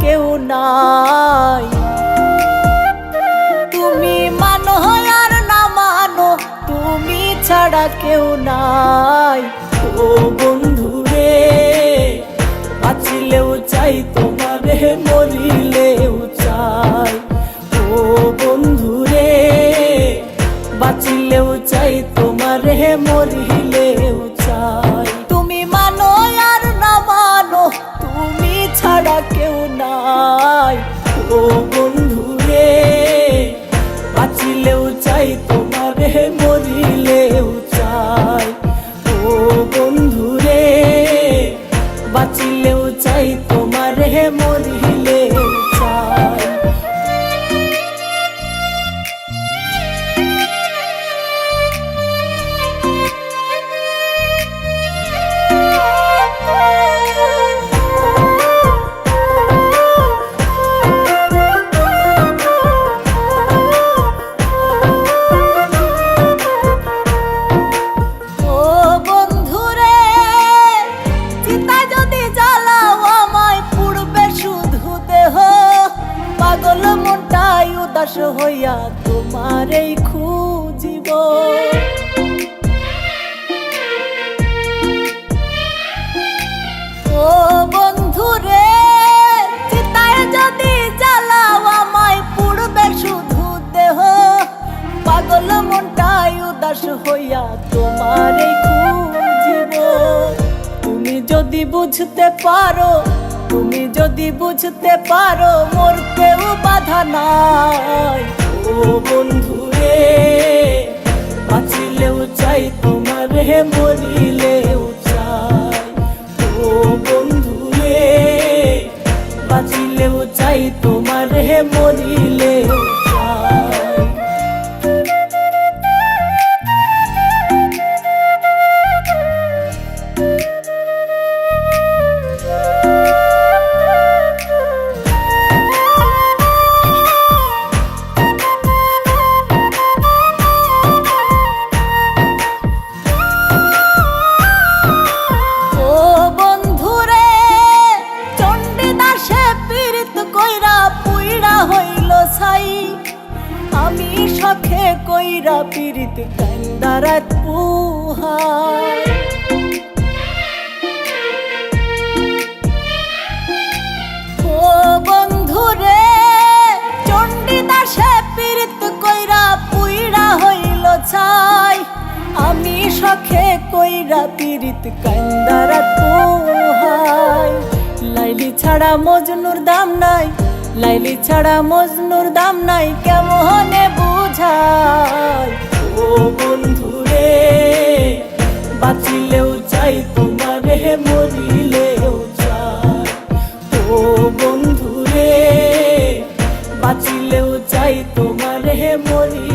কেউ নাই। তুমি মানো আর না মানো, তুমি ছাড়া কেউ নাই। ও বন্ধু রে বাঁচিলেও চাই, তোমারে মরিলেও চাই। ও বন্ধু রে বাঁচিলেও চাই, তোমারে মরিলে তোমারে মরিলেও চাই। ও বন্ধু রে বাঁচিলেও চাই তোমার মরিলেও উদাস হইয়া তোমারেই খুঁজিব। ও বন্ধুরে, চিতায় যদি জ্বালাও আমায়, পুড়বে শুধু দেহ। পাগল মনটাই উদাস হইয়া তোমারে খুঁজিব। তুমি যদি বুঝতে পারো তুমি যদি বুঝতে পারো মোর কেউ বাধা নাই। সখে কইরা পীড়িত কান্দারাত পুহাই ও বন্ধুরে, চণ্ডীদাসে পীড়িত কইরা পুইড়া হইল ছাই। আমি সখে কইরা পীড়িত কান্দারা তুহাই লাইলি ছাড়া মজনুর দাম নাই লাইলি ছাড়া মজনুর দাম নাই, কেমনে বুঝায় ও বন্ধু রে বাঁচিলেও চাই, তোমারে মরিলেও চাই। ও বন্ধু রে বাঁচিলেও চাই, তোমারে মরিলে